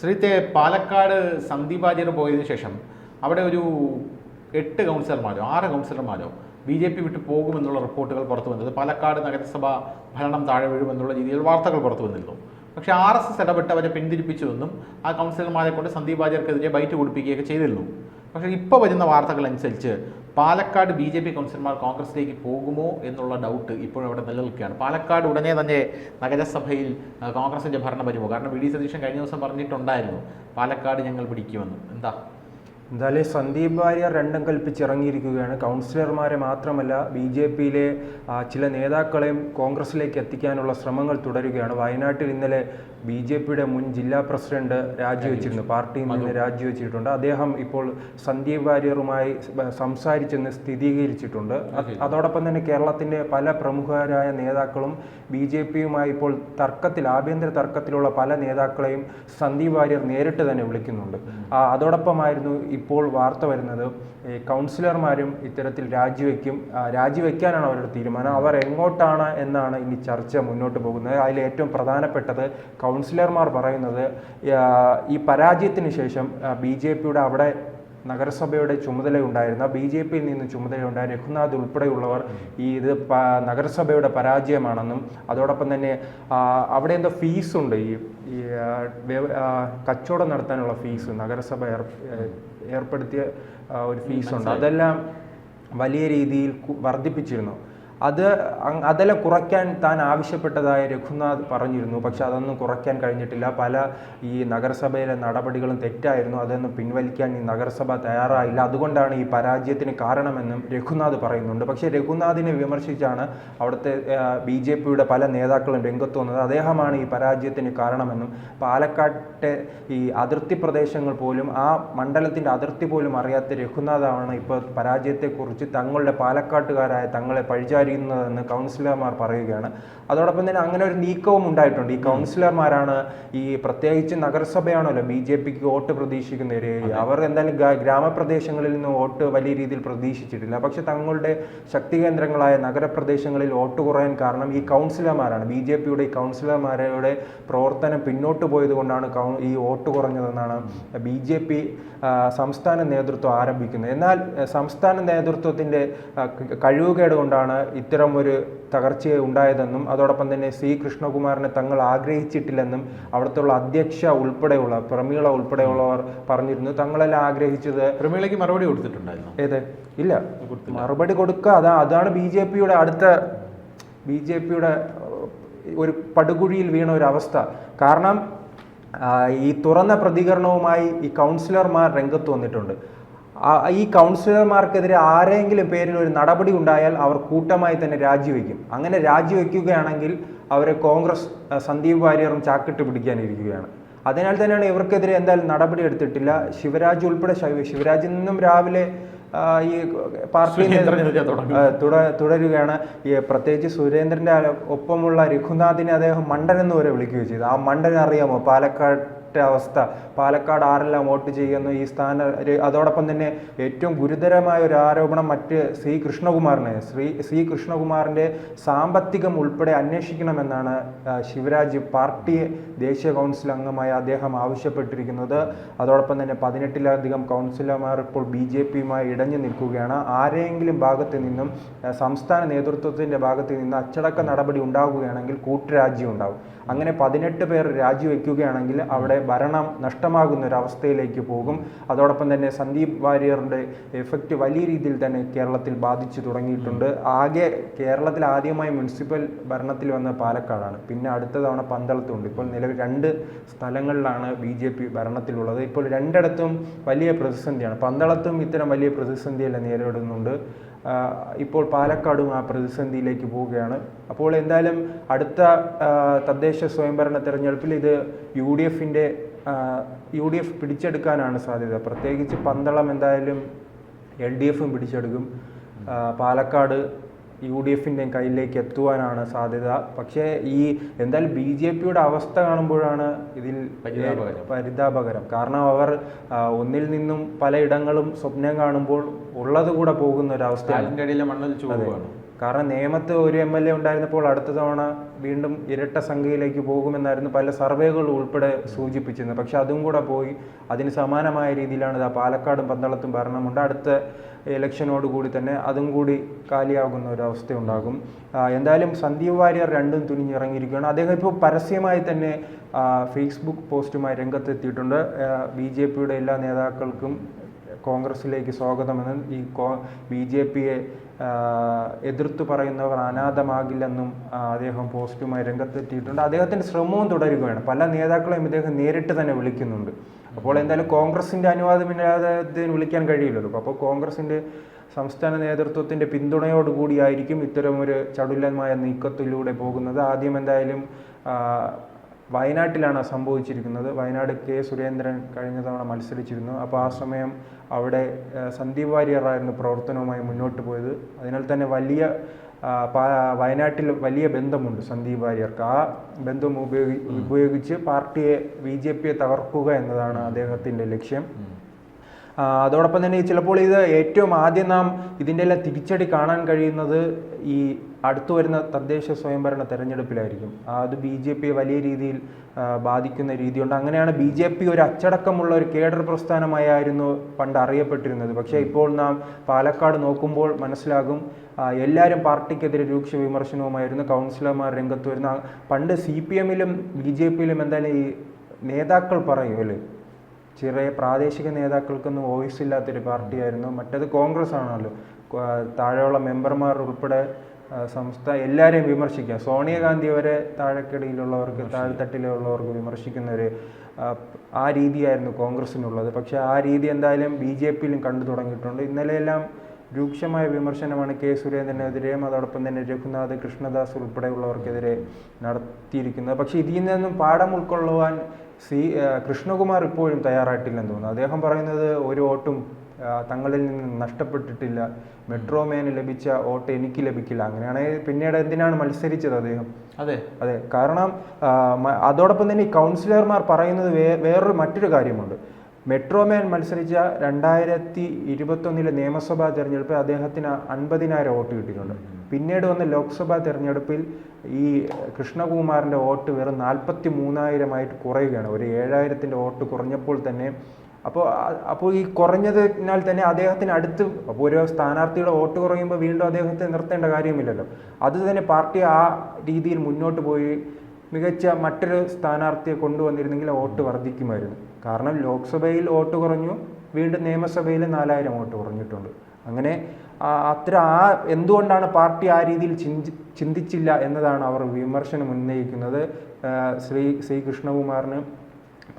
ശ്രീത്തെ പാലക്കാട് സന്ദീപ് ആചാര്യ പോയതിനു ശേഷം അവിടെ ഒരു എട്ട് കൗൺസിലർമാരോ ആറ് കൗൺസിലർമാരോ ബി ജെ പി വിട്ടു പോകുമെന്നുള്ള റിപ്പോർട്ടുകൾ പുറത്തു വന്നത് പാലക്കാട് നഗരസഭ ഭരണം താഴെ വീഴുമെന്നുള്ള രീതിയിൽ വാർത്തകൾ പുറത്തു വന്നിരുന്നു. പക്ഷേ ആർ എസ് എസ് ഇടപെട്ട് അവരെ പിന്തിരിപ്പിച്ചുവെന്നും ആ കൗൺസിലർമാരെ കൊണ്ട് സന്ദീപ് ആചാര്യക്കെതിരെ ബൈറ്റ് കൊടുപ്പിക്കുകയൊക്കെ ചെയ്തിരുന്നു. പക്ഷേ ഇപ്പോൾ വരുന്ന വാർത്തകൾ അനുസരിച്ച് പാലക്കാട് ബി ജെ പി കൗൺസിലർമാർ കോൺഗ്രസിലേക്ക് പോകുമോ എന്നുള്ള ഡൗട്ട് ഇപ്പോഴും അവിടെ നിലനിൽക്കുകയാണ്. പാലക്കാട് ഉടനെ തന്നെ നഗരസഭയിൽ കോൺഗ്രസിന്റെ ഭരണം വരുമോ കാരണം വി ഡി സതീശൻ കഴിഞ്ഞ ദിവസം പറഞ്ഞിട്ടുണ്ടായിരുന്നു പാലക്കാട് ഞങ്ങൾ പിടിക്കുമെന്ന്. എന്താ? എന്തായാലും സന്ദീപ് വാര്യർ രണ്ടും കൽപ്പിച്ചിറങ്ങിയിരിക്കുകയാണ്. കൗൺസിലർമാരെ മാത്രമല്ല ബി ജെ പിയിലെ ചില നേതാക്കളെയും കോൺഗ്രസിലേക്ക് എത്തിക്കാനുള്ള ശ്രമങ്ങൾ തുടരുകയാണ്. വയനാട്ടിൽ ഇന്നലെ ബി ജെ പിയുടെ മുൻ ജില്ലാ പ്രസിഡന്റ് രാജിവെച്ചിരുന്നു. പാർട്ടിയിൽ നിന്ന് രാജിവെച്ചിട്ടുണ്ട്. അദ്ദേഹം ഇപ്പോൾ സന്ദീപ് വാര്യറുമായി സംസാരിച്ചെന്ന് സ്ഥിരീകരിച്ചിട്ടുണ്ട്. അതോടൊപ്പം തന്നെ കേരളത്തിന്റെ പല പ്രമുഖരായ നേതാക്കളും ബി ജെ പിയുമായി ഇപ്പോൾ തർക്കത്തിൽ ആഭ്യന്തര തർക്കത്തിലുള്ള പല നേതാക്കളെയും സന്ദീപ് വാര്യർ നേരിട്ട് തന്നെ വിളിക്കുന്നുണ്ട്. അതോടൊപ്പമായിരുന്നു ഇപ്പോൾ വാർത്ത വരുന്നത് കൗൺസിലർമാരും ഇത്തരത്തിൽ രാജിവെക്കും രാജിവെക്കാനാണ് അവരുടെ തീരുമാനം. അവർ എങ്ങോട്ടാണ് എന്നാണ് ഇനി ചർച്ച മുന്നോട്ട് പോകുന്നത്. അതിൽ ഏറ്റവും പ്രധാനപ്പെട്ടത് കൗൺസിലർമാർ പറയുന്നത് ഈ പരാജയത്തിന് ശേഷം ബി ജെ പിയുടെ അവിടെ നഗരസഭയുടെ ചുമതലയുണ്ടായിരുന്ന ബി ജെ പിയിൽ നിന്ന് ചുമതലയുണ്ടായ രഘുനാഥ് ഉൾപ്പെടെയുള്ളവർ ഈ ഇത് നഗരസഭയുടെ പരാജയമാണെന്നും അതോടൊപ്പം തന്നെ അവിടെ എന്തോ ഫീസുണ്ട് ഈ കച്ചവടം നടത്താനുള്ള ഫീസ് നഗരസഭ ഏർ ഏർപ്പെടുത്തിയ ഒരു ഫീസുണ്ട്. അതെല്ലാം വലിയ രീതിയിൽ വർദ്ധിപ്പിച്ചിരുന്നു. അത് അതെല്ലാം കുറയ്ക്കാൻ താൻ ആവശ്യപ്പെട്ടതായി രഘുനാഥ് പറഞ്ഞിരുന്നു. പക്ഷെ അതൊന്നും കുറയ്ക്കാൻ കഴിഞ്ഞിട്ടില്ല. പല ഈ നഗരസഭയിലെ നടപടികളും തെറ്റായിരുന്നു. അതൊന്നും പിൻവലിക്കാൻ ഈ നഗരസഭ തയ്യാറായില്ല. അതുകൊണ്ടാണ് ഈ പരാജയത്തിന് കാരണമെന്നും രഘുനാഥ് പറയുന്നുണ്ട്. പക്ഷേ രഘുനാഥിനെ വിമർശിച്ചാണ് അവിടുത്തെ ബി ജെ പിയുടെ പല നേതാക്കളും രംഗത്ത് വന്നത്. അദ്ദേഹമാണ് ഈ പരാജയത്തിന് കാരണമെന്നും പാലക്കാട്ടെ ഈ അതിർത്തി പ്രദേശങ്ങൾ പോലും ആ മണ്ഡലത്തിന്റെ അതിർത്തി പോലും അറിയാത്ത രഘുനാഥാണ് ഇപ്പോൾ പരാജയത്തെക്കുറിച്ച് തങ്ങളുടെ പാലക്കാട്ടുകാരായ തങ്ങളെ പഴിചാരിയുന്നതെന്ന് കൗൺസിലർമാർ പറയുകയാണ്. അതോടൊപ്പം തന്നെ അങ്ങനെ ഒരു നീക്കവും ഉണ്ടായിട്ടുണ്ട്. ഈ കൗൺസിലർമാരാണ് ഈ പ്രത്യേകിച്ച് നഗരസഭയാണല്ലോ ബി ജെ പിക്ക് വോട്ട് പ്രതീക്ഷിക്കുന്ന ഒരു ഏരിയ. അവർ എന്തായാലും ഗ്രാമപ്രദേശങ്ങളിൽ നിന്ന് വോട്ട് വലിയ രീതിയിൽ പ്രതീക്ഷിച്ചിട്ടില്ല. പക്ഷെ തങ്ങളുടെ ശക്തി കേന്ദ്രങ്ങളായ നഗരപ്രദേശങ്ങളിൽ വോട്ട് കുറയാൻ കാരണം ഈ കൗൺസിലർമാരാണ്. ബി ജെ പിയുടെ ഈ കൗൺസിലർമാരുടെ പ്രവർത്തനം പിന്നോട്ട് പോയത് കൊണ്ടാണ് ഈ വോട്ട് കുറഞ്ഞതെന്നാണ് ബി ജെ പി സംസ്ഥാന നേതൃത്വം ആരംഭിക്കുന്നത്. എന്നാൽ സംസ്ഥാന നേതൃത്വത്തിന്റെ കഴിവുകേട് കൊണ്ടാണ് ഇത്തരം ഒരു തകർച്ച ഉണ്ടായതെന്നും അതോടൊപ്പം തന്നെ സി. കൃഷ്ണകുമാറിനെ തങ്ങൾ ആഗ്രഹിച്ചിട്ടില്ലെന്നും അവിടുത്തെ അധ്യക്ഷ ഉൾപ്പെടെയുള്ള പ്രമീള ഉൾപ്പെടെയുള്ളവർ പറഞ്ഞിരുന്നു. തങ്ങളെല്ലാം ആഗ്രഹിച്ചത്? പ്രമീളയ്ക്ക് മറുപടി കൊടുത്തിട്ടുണ്ടായിരുന്നു? ഏത്? ഇല്ല. മറുപടി കൊടുക്കുക. അതാ അതാണ് ബി ജെ പിയുടെ അടുത്ത ബി ജെ പിയുടെ ഒരു പടുകുഴിയിൽ വീണ ഒരു അവസ്ഥ. കാരണം ഈ തുറന്ന പ്രതികരണവുമായി ഈ കൗൺസിലർമാർ രംഗത്ത് വന്നിട്ടുണ്ട്. ഈ കൗൺസിലർമാർക്കെതിരെ ആരെങ്കിലും പേരിൽ ഒരു നടപടി ഉണ്ടായാൽ അവർ കൂട്ടമായി തന്നെ രാജിവെക്കും. അങ്ങനെ രാജിവെക്കുകയാണെങ്കിൽ അവരെ കോൺഗ്രസ് സന്ദീപ് വാര്യറും ചാക്കിട്ട് പിടിക്കാനിരിക്കുകയാണ്. അതിനാൽ തന്നെയാണ് ഇവർക്കെതിരെ എന്തായാലും നടപടി എടുത്തിട്ടില്ല. ശിവരാജ് ഉൾപ്പെടെ ശിവ- ശിവരാജിൽ നിന്നും രാവിലെ ഈ പാർട്ടി തുടരുകയാണ്. ഈ പ്രത്യേകിച്ച് സുരേന്ദ്രന്റെ ഒപ്പമുള്ള രഘുനാഥിനെ അദ്ദേഹം മണ്ടൻ എന്ന് വരെ വിളിക്കുകയും ചെയ്തു. ആ മണ്ടൻ അറിയാമോ അവസ്ഥ. പാലക്കാട് ആരെല്ലാം വോട്ട് ചെയ്യുന്നു? ഈ സ്ഥാന അതോടൊപ്പം തന്നെ ഏറ്റവും ഗുരുതരമായ ഒരു ആരോപണം മറ്റ് ശ്രീ കൃഷ്ണകുമാറിനെ. ശ്രീ ശ്രീ കൃഷ്ണകുമാറിന്റെ സാമ്പത്തികം ഉൾപ്പെടെ അന്വേഷിക്കണമെന്നാണ് ശിവരാജ് പാർട്ടി ദേശീയ കൗൺസിൽ അംഗമായ അദ്ദേഹം ആവശ്യപ്പെട്ടിരിക്കുന്നത്. അതോടൊപ്പം തന്നെ പതിനെട്ടിലധികം കൗൺസിലർമാർ ഇപ്പോൾ ബി ജെ പിയുമായി ഇടഞ്ഞു നിൽക്കുകയാണ്. ആരെങ്കിലും ഭാഗത്ത് നിന്നും സംസ്ഥാന നേതൃത്വത്തിന്റെ ഭാഗത്ത് നിന്ന് അച്ചടക്ക നടപടി ഉണ്ടാകുകയാണെങ്കിൽ കൂട്ടുരാജ്യം ഉണ്ടാകും അങ്ങനെ പതിനെട്ട് പേർ രാജിവെക്കുകയാണെങ്കിൽ അവിടെ ഭരണം നഷ്ടമാകുന്ന ഒരു അവസ്ഥയിലേക്ക് പോകും. അതോടൊപ്പം തന്നെ സന്ദീപ് വാര്യറിന്റെ എഫക്റ്റ് വലിയ രീതിയിൽ തന്നെ കേരളത്തിൽ ബാധിച്ചു തുടങ്ങിയിട്ടുണ്ട്. ആകെ കേരളത്തിൽ ആദ്യമായി മുനിസിപ്പൽ ഭരണത്തിൽ വന്ന പാലക്കാടാണ്. പിന്നെ അടുത്ത തവണ പന്തളത്തുണ്ട്. ഇപ്പോൾ നിലവിൽ രണ്ട് സ്ഥലങ്ങളിലാണ് ബി ജെ പി ഭരണത്തിലുള്ളത്. ഇപ്പോൾ രണ്ടിടത്തും വലിയ പ്രതിസന്ധിയാണ്. പന്തളത്തും ഇത്തരം വലിയ പ്രതിസന്ധിയല്ല നേരിടുന്നുണ്ട്. ഇപ്പോൾ പാലക്കാടും ആ പ്രതിസന്ധിയിലേക്ക് പോവുകയാണ്. അപ്പോൾ എന്തായാലും അടുത്ത തദ്ദേശ സ്വയംഭരണ തെരഞ്ഞെടുപ്പിൽ ഇത് യു ഡി എഫിന്റെ യു ഡി എഫ് പിടിച്ചെടുക്കാനാണ് സാധ്യത. പ്രത്യേകിച്ച് പന്തളം എന്തായാലും എൽ ഡി എഫും പിടിച്ചെടുക്കും. പാലക്കാട് യു ഡി എഫിന്റെയും കയ്യിലേക്ക് എത്തുവാനാണ് സാധ്യത. പക്ഷേ ഈ എന്തായാലും ബി ജെ പിയുടെ അവസ്ഥ കാണുമ്പോഴാണ് ഇതിൽ പരിതാപകരം. കാരണം അവർ ഒന്നിൽ നിന്നും പലയിടങ്ങളും സ്വപ്നം കാണുമ്പോൾ ഉള്ളത് കൂടെ പോകുന്ന ഒരു അടിയിലെ മണ്ണിൽ ചൂടുകയാണ് കാരണം നേമത്ത് ഒരു എം എൽ എ ഉണ്ടായിരുന്നപ്പോൾ അടുത്ത തവണ വീണ്ടും ഇരട്ട സംഖ്യയിലേക്ക് പോകുമെന്നായിരുന്നു പല സർവേകൾ ഉൾപ്പെടെ സൂചിപ്പിച്ചിരുന്നത്. പക്ഷെ അതും കൂടെ പോയി അതിന് സമാനമായ രീതിയിലാണ് ഇതാ പാലക്കാടും പന്തളത്തും ഭരണമുണ്ട്. അടുത്ത ഇലക്ഷനോട് കൂടി തന്നെ അതും കൂടി കാലിയാകുന്ന ഒരു അവസ്ഥ ഉണ്ടാകും എന്തായാലും സന്ദീപ് വാര്യർ രണ്ടും തുനിഞ്ഞിറങ്ങിയിരിക്കുകയാണ്. അദ്ദേഹം ഇപ്പോൾ പരസ്യമായി തന്നെ ഫേസ്ബുക്ക് പോസ്റ്റുമായി രംഗത്തെത്തിയിട്ടുണ്ട്. ബി ജെ പിയുടെ എല്ലാ നേതാക്കൾക്കും കോൺഗ്രസിലേക്ക് സ്വാഗതമെന്നും ഈ കോ ബി ജെ പിയെ എതിർത്തു പറയുന്നവർ അനാഥമാകില്ലെന്നും അദ്ദേഹം പോസ്റ്റുമായി രംഗത്തെത്തിയിട്ടുണ്ട്. അദ്ദേഹത്തിന്റെ ശ്രമവും തുടരുകയാണ്. പല നേതാക്കളെയും ഇദ്ദേഹം നേരിട്ട് തന്നെ വിളിക്കുന്നുണ്ട്. അപ്പോൾ എന്തായാലും കോൺഗ്രസിന്റെ അനുവാദമില്ലാതെ അദ്ദേഹത്തിന് വിളിക്കാൻ കഴിയില്ലല്ലോ. അപ്പോൾ കോൺഗ്രസിന്റെ സംസ്ഥാന നേതൃത്വത്തിന്റെ പിന്തുണയോടുകൂടിയായിരിക്കും ഇത്തരമൊരു ചടുലമായ നീക്കത്തിലൂടെ പോകുന്നത്. ആദ്യം എന്തായാലും വയനാട്ടിലാണ് സംഭവിച്ചിരിക്കുന്നത്. വയനാട് കെ സുരേന്ദ്രൻ കഴിഞ്ഞ തവണ മത്സരിച്ചിരുന്നു. അപ്പോൾ ആ സമയം അവിടെ സന്ദീപ് വാര്യറായിരുന്നു പ്രവർത്തനവുമായി മുന്നോട്ട് പോയത്. അതിനാൽ തന്നെ വലിയ വയനാട്ടിൽ വലിയ ബന്ധമുണ്ട് സന്ദീപ് വാര്യർക്ക്. ആ ബന്ധം ഉപയോഗി ഉപയോഗിച്ച് പാർട്ടിയെ ബി ജെ പിയെ തകർക്കുക എന്നതാണ് അദ്ദേഹത്തിന്റെ ലക്ഷ്യം. അതോടൊപ്പം തന്നെ ചിലപ്പോൾ ഇത് ഏറ്റവും ആദ്യം നാം ഇതിന്റെ എല്ലാം തിരിച്ചടി കാണാൻ കഴിയുന്നത് ഈ അടുത്തു വരുന്ന തദ്ദേശ സ്വയംഭരണ തെരഞ്ഞെടുപ്പിലായിരിക്കും. അത് ബി ജെ പിയെ വലിയ രീതിയിൽ ബാധിക്കുന്ന രീതിയുണ്ട്. അങ്ങനെയാണ് ബി ജെ പി ഒരു അച്ചടക്കമുള്ള ഒരു കേഡർ പ്രസ്ഥാനമായിരുന്നു പണ്ട് അറിയപ്പെട്ടിരുന്നത്. പക്ഷേ ഇപ്പോൾ നാം പാലക്കാട് നോക്കുമ്പോൾ മനസ്സിലാകും എല്ലാവരും പാർട്ടിക്കെതിരെ രൂക്ഷ വിമർശനവുമായിരുന്നു കൗൺസിലർമാർ രംഗത്ത് വരുന്ന പണ്ട് സി പി എമ്മിലും ബി ജെ പിയിലും എന്തായാലും ഈ നേതാക്കൾ പറയും അല്ലേ ചെറിയ പ്രാദേശിക നേതാക്കൾക്കൊന്നും വോയിസ് ഇല്ലാത്തൊരു പാർട്ടിയായിരുന്നു. മറ്റത് കോൺഗ്രസ് ആണല്ലോ. താഴെയുള്ള മെമ്പർമാർ ഉൾപ്പെടെ സംസ്ഥ സംസ്ഥാന എല്ലാവരെയും വിമർശിക്കുക. സോണിയാഗാന്ധി വരെ താഴെക്കടിയിലുള്ളവർക്ക് താഴെത്തട്ടിലുള്ളവർക്ക് വിമർശിക്കുന്ന ഒരു ആ, ആ രീതിയായിരുന്നു കോൺഗ്രസിനുള്ളത്. പക്ഷേ ആ രീതി എന്തായാലും ബി ജെ പിയിലും കണ്ടു തുടങ്ങിയിട്ടുണ്ട്. ഇന്നലെയെല്ലാം രൂക്ഷമായ വിമർശനമാണ് കെ സുരേന്ദ്രനെതിരെയും അതോടൊപ്പം തന്നെ രഘുനാഥ് കൃഷ്ണദാസ് ഉൾപ്പെടെയുള്ളവർക്കെതിരെ നടത്തിയിരിക്കുന്നത്. പക്ഷേ ഇതിൽ നിന്നും പാഠം ഉൾക്കൊള്ളുവാൻ സി കൃഷ്ണകുമാർ ഇപ്പോഴും തയ്യാറായിട്ടില്ലെന്ന് തോന്നുന്നു. അദ്ദേഹം പറയുന്നത് ഒരു വോട്ടും തങ്ങളിൽ നിന്ന് നഷ്ടപ്പെട്ടിട്ടില്ല. മെട്രോമാന് ലഭിച്ച വോട്ട് എനിക്ക് ലഭിക്കില്ല. അങ്ങനെയാണെങ്കിൽ പിന്നീട് എന്തിനാണ് മത്സരിച്ചത് അദ്ദേഹം? അതെ. അതെ. കാരണം അതോടൊപ്പം തന്നെ ഈ കൗൺസിലർമാർ പറയുന്നത് വേ വേറൊരു മറ്റൊരു കാര്യമുണ്ട്. മെട്രോമാൻ മത്സരിച്ച രണ്ടായിരത്തി ഇരുപത്തൊന്നിലെ നിയമസഭാ തെരഞ്ഞെടുപ്പിൽ അദ്ദേഹത്തിന് അൻപതിനായിരം വോട്ട് കിട്ടിയിട്ടുണ്ട്. പിന്നീട് വന്ന ലോക്സഭാ തെരഞ്ഞെടുപ്പിൽ ഈ കൃഷ്ണകുമാറിന്റെ വോട്ട് വെറും നാൽപ്പത്തി മൂന്നായിരമായിട്ട് കുറയുകയാണ്. ഒരു ഏഴായിരത്തിന്റെ വോട്ട് കുറഞ്ഞപ്പോൾ തന്നെ അപ്പോൾ അപ്പോൾ ഈ കുറഞ്ഞതിനാൽ തന്നെ അദ്ദേഹത്തിന് അടുത്ത് അപ്പോൾ ഒരു സ്ഥാനാർത്ഥിയുടെ വോട്ട് കുറയുമ്പോൾ വീണ്ടും അദ്ദേഹത്തെ നിർത്തേണ്ട കാര്യമില്ലല്ലോ. അത് തന്നെ പാർട്ടി ആ രീതിയിൽ മുന്നോട്ട് പോയി മികച്ച മറ്റൊരു സ്ഥാനാർത്ഥിയെ കൊണ്ടുവന്നിരുന്നെങ്കിൽ വോട്ട് വർദ്ധിക്കുമായിരുന്നു. കാരണം ലോക്സഭയിൽ വോട്ട് കുറഞ്ഞു വീണ്ടും നിയമസഭയിൽ നാലായിരം വോട്ട് കുറഞ്ഞിട്ടുണ്ട്. അങ്ങനെ അത്ര ആ എന്തുകൊണ്ടാണ് പാർട്ടി ആ രീതിയിൽ ചിന്തി ചിന്തിച്ചില്ല എന്നതാണ് അവർ വിമർശനം ഉന്നയിക്കുന്നത്. ശ്രീ ശ്രീ കൃഷ്ണകുമാറിന്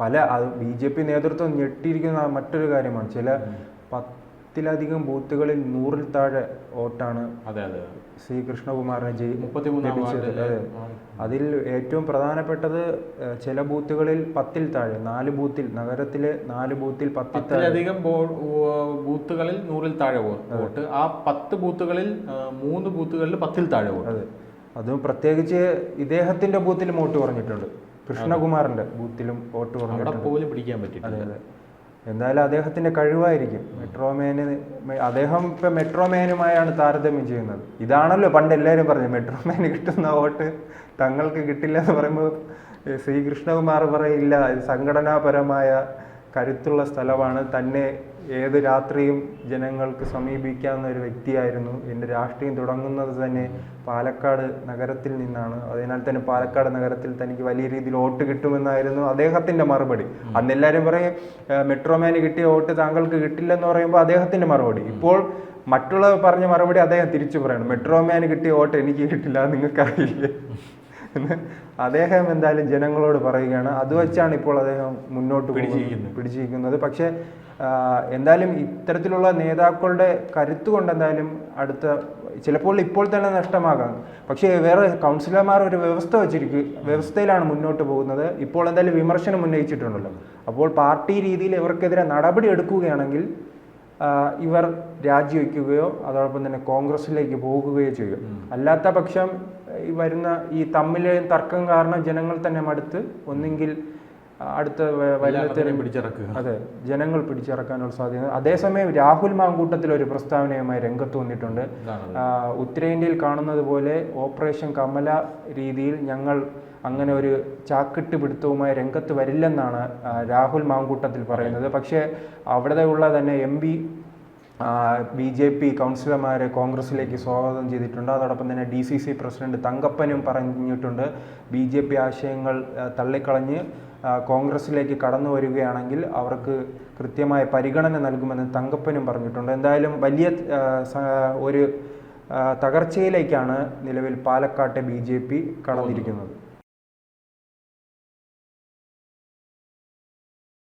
പല അത് ബി ജെ പി നേതൃത്വം ഞെട്ടിയിരിക്കുന്ന മറ്റൊരു കാര്യമാണ്. ചില പത്തിലധികം ബൂത്തുകളിൽ നൂറിൽ താഴെ വോട്ടാണ് അതെ അതെ. സി കൃഷ്ണകുമാറിനെ ജയി ലഭിച്ചത് അതെ. അതിൽ ഏറ്റവും പ്രധാനപ്പെട്ടത് ചില ബൂത്തുകളിൽ പത്തിൽ താഴെ നാല് ബൂത്തിൽ നഗരത്തിലെ നാല് ബൂത്തിൽ പത്തിലധികം ബൂത്തുകളിൽ നൂറിൽ താഴെ വോട്ട്. ആ പത്ത് ബൂത്തുകളിൽ മൂന്ന് ബൂത്തുകളിൽ പത്തിൽ താഴെ വോട്ട്. അതെ. അതും പ്രത്യേകിച്ച് ഇദ്ദേഹത്തിന്റെ ബൂത്തിലും വോട്ട് കുറഞ്ഞിട്ടുണ്ട്. കൃഷ്ണകുമാറിന്റെ ബൂത്തിലും വോട്ട് കുറഞ്ഞിട്ടുണ്ട്. പോലും പിടിക്കാൻ അതെ അതെ. എന്തായാലും അദ്ദേഹത്തിന്റെ കഴിവായിരിക്കും. മെട്രോമാന് അദ്ദേഹം ഇപ്പൊ മെട്രോമാനുമായാണ് താരതമ്യം ചെയ്യുന്നത്. ഇതാണല്ലോ പണ്ട് എല്ലാവരും പറഞ്ഞു മെട്രോമാന് കിട്ടുന്ന വോട്ട് തങ്ങൾക്ക് കിട്ടില്ല എന്ന് പറയുമ്പോൾ ശ്രീകൃഷ്ണകുമാർ ശ്രീ കൃഷ്ണകുമാർ പറയില്ല സംഘടനാപരമായ കരുത്തുള്ള സ്ഥലമാണ് തന്നെ ഏത് രാത്രിയും ജനങ്ങൾക്ക് സമീപിക്കാവുന്ന ഒരു വ്യക്തിയായിരുന്നു. എന്റെ രാഷ്ട്രീയം തുടങ്ങുന്നത് തന്നെ പാലക്കാട് നഗരത്തിൽ നിന്നാണ്. അതിനാൽ തന്നെ പാലക്കാട് നഗരത്തിൽ തനിക്ക് വലിയ രീതിയിൽ വോട്ട് കിട്ടുമെന്നായിരുന്നു അദ്ദേഹത്തിന്റെ മറുപടി. അന്ന് എല്ലാവരും പറയും മെട്രോമാന് കിട്ടിയ വോട്ട് താങ്കൾക്ക് കിട്ടില്ലെന്ന് പറയുമ്പോൾ അദ്ദേഹത്തിന്റെ മറുപടി. ഇപ്പോൾ മറ്റുള്ളവർ പറഞ്ഞ മറുപടി അദ്ദേഹം തിരിച്ചു പറയണം. മെട്രോമാന് കിട്ടിയ വോട്ട് എനിക്ക് കിട്ടില്ല നിങ്ങൾക്കറിയില്ലേ? എന്ന് അദ്ദേഹം എന്തായാലും ജനങ്ങളോട് പറയുകയാണ്. അത് വെച്ചാണ് ഇപ്പോൾ അദ്ദേഹം മുന്നോട്ട് പിടിച്ചിരിക്കുന്നത്. പിടിച്ചിരിക്കുന്നത്. പക്ഷേ എന്തായാലും ഇത്തരത്തിലുള്ള നേതാക്കളുടെ കരുത്ത് കൊണ്ട് എന്തായാലും അടുത്ത ചിലപ്പോൾ ഇപ്പോൾ തന്നെ നഷ്ടമാകാം. പക്ഷേ വേറെ കൗൺസിലർമാർ ഒരു വ്യവസ്ഥ വെച്ചിരിക്കും വ്യവസ്ഥയിലാണ് മുന്നോട്ട് പോകുന്നത്. ഇപ്പോൾ എന്തായാലും വിമർശനം ഉന്നയിച്ചിട്ടുണ്ടല്ലോ. അപ്പോൾ പാർട്ടി രീതിയിൽ ഇവർക്കെതിരെ നടപടി എടുക്കുകയാണെങ്കിൽ ഇവർ രാജിവെക്കുകയോ അതോടൊപ്പം തന്നെ കോൺഗ്രസിലേക്ക് പോകുകയോ ചെയ്യും അല്ലാത്ത പക്ഷം ഈ വരുന്ന ഈ തമ്മിലെ തർക്കം കാരണം ജനങ്ങൾ തന്നെ മടുത്ത് ഒന്നെങ്കിൽ അടുത്ത വരുന്ന പിടിച്ചിറക്കുക. അതെ ജനങ്ങൾ പിടിച്ചിറക്കാനുള്ള സാധ്യത. അതേസമയം രാഹുൽ മാങ്കൂട്ടത്തിൽ ഒരു പ്രസ്താവനയുമായി രംഗത്ത് വന്നിട്ടുണ്ട്. ഉത്തരേന്ത്യയിൽ കാണുന്നത് പോലെ ഓപ്പറേഷൻ കമല രീതിയിൽ ഞങ്ങൾ അങ്ങനെ ഒരു ചാക്കിട്ട് പിടുത്തവുമായി രംഗത്ത് വരില്ലെന്നാണ് രാഹുൽ മാങ്കൂട്ടത്തിൽ പറയുന്നത്. പക്ഷേ അവിടെയുള്ള തന്നെ M P B J P കൗൺസിലർമാരെ കോൺഗ്രസിലേക്ക് സ്വാഗതം ചെയ്തിട്ടുണ്ട്. അതോടൊപ്പം തന്നെ ഡി സി സി പ്രസിഡന്റ് തങ്കപ്പനും പറഞ്ഞിട്ടുണ്ട്. ബി ജെ പി ആശയങ്ങൾ തള്ളിക്കളഞ്ഞ് കോൺഗ്രസിലേക്ക് കടന്നു വരികയാണെങ്കിൽ അവർക്ക് കൃത്യമായ പരിഗണന നൽകുമെന്ന് തങ്കപ്പനും പറഞ്ഞിട്ടുണ്ട്. എന്തായാലും വലിയ ഒരു തകർച്ചയിലേക്കാണ് നിലവിൽ പാലക്കാട്ടെ ബി ജെ പി കടന്നിരിക്കുന്നത്.